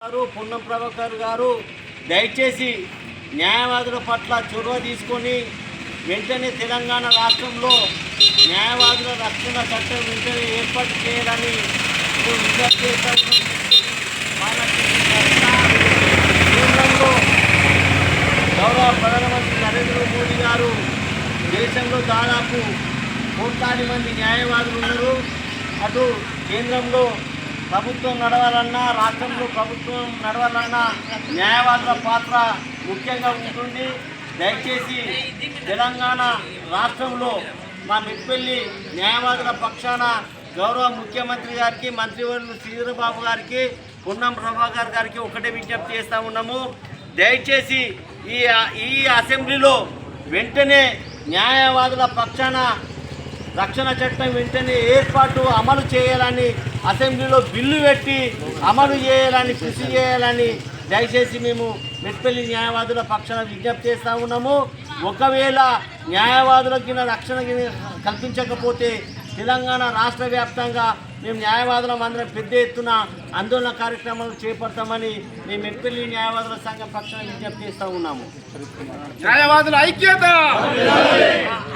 గారు పున్నం ప్రభాకర్ గారు దయచేసి న్యాయవాదుల పట్ల చొరవ తీసుకొని వెంటనే తెలంగాణ రాష్ట్రంలో న్యాయవాదుల రక్షణ చట్టం వెంటనే ఏర్పాటు చేయాలని విజ్ఞప్తి కేంద్రంలో గౌరవ ప్రధానమంత్రి నరేంద్ర మోడీ గారు దేశంలో దాదాపు కోట్లాది మంది న్యాయవాదులు ఉన్నారు. అటు కేంద్రంలో ప్రభుత్వం నడవాలన్నా రాష్ట్రంలో ప్రభుత్వం నడవాలన్నా న్యాయవాదుల పాత్ర ముఖ్యంగా ఉంటుంది. దయచేసి తెలంగాణ రాష్ట్రంలో మా మిట్పల్లి న్యాయవాదుల పక్షాన గౌరవ ముఖ్యమంత్రి గారికి మంత్రివర్యులు శ్రీధరబాబు గారికి పున్నం ప్రభాకర్ గారికి ఒకటే విజ్ఞప్తి చేస్తూ ఉన్నాము. దయచేసి ఈ ఈ అసెంబ్లీలో వెంటనే న్యాయవాదుల పక్షాన రక్షణ చట్టం వెంటనే ఏర్పాటు అమలు చేయాలని అసెంబ్లీలో బిల్లు పెట్టి అమలు చేయాలని కృషి చేయాలని దయచేసి మేము మెట్పల్లి న్యాయవాదుల పక్షాన విజ్ఞప్తి చేస్తూ ఉన్నాము. ఒకవేళ న్యాయవాదులకి రక్షణ కల్పించకపోతే తెలంగాణ రాష్ట్ర వ్యాప్తంగా మేము న్యాయవాదులం అందరం పెద్ద ఎత్తున ఆందోళన కార్యక్రమాలు చేపడతామని మేము మెట్పల్లి న్యాయవాదుల సంఘం పక్షాన విజ్ఞప్తి చేస్తూ ఉన్నాము. న్యాయవాదుల ఐక్యత!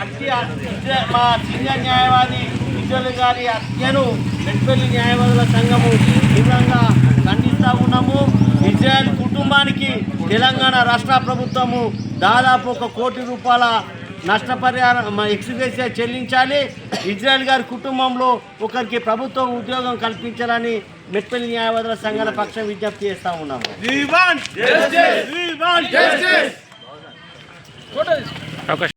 ఇజ్ర- మా సీనియర్ న్యాయవాది ఇజ్వల్ గారి హత్యను మెట్పల్లి న్యాయవాదుల సంఘము తీవ్రంగా ఖండిస్తూ ఉన్నాము. ఇజ్రాయెల్ కుటుంబానికి తెలంగాణ రాష్ట్ర ప్రభుత్వము దాదాపు ఒక కోటి రూపాయల నష్టపరిహారం ఎక్స్గ్రేషియా చెల్లించాలి. ఇజ్రాయెల్ గారి కుటుంబంలో ఒకరికి ప్రభుత్వం ఉద్యోగం కల్పించాలని మెట్పల్లి న్యాయవాదుల సంఘాల పక్షం విజ్ఞప్తి చేస్తూ ఉన్నాము.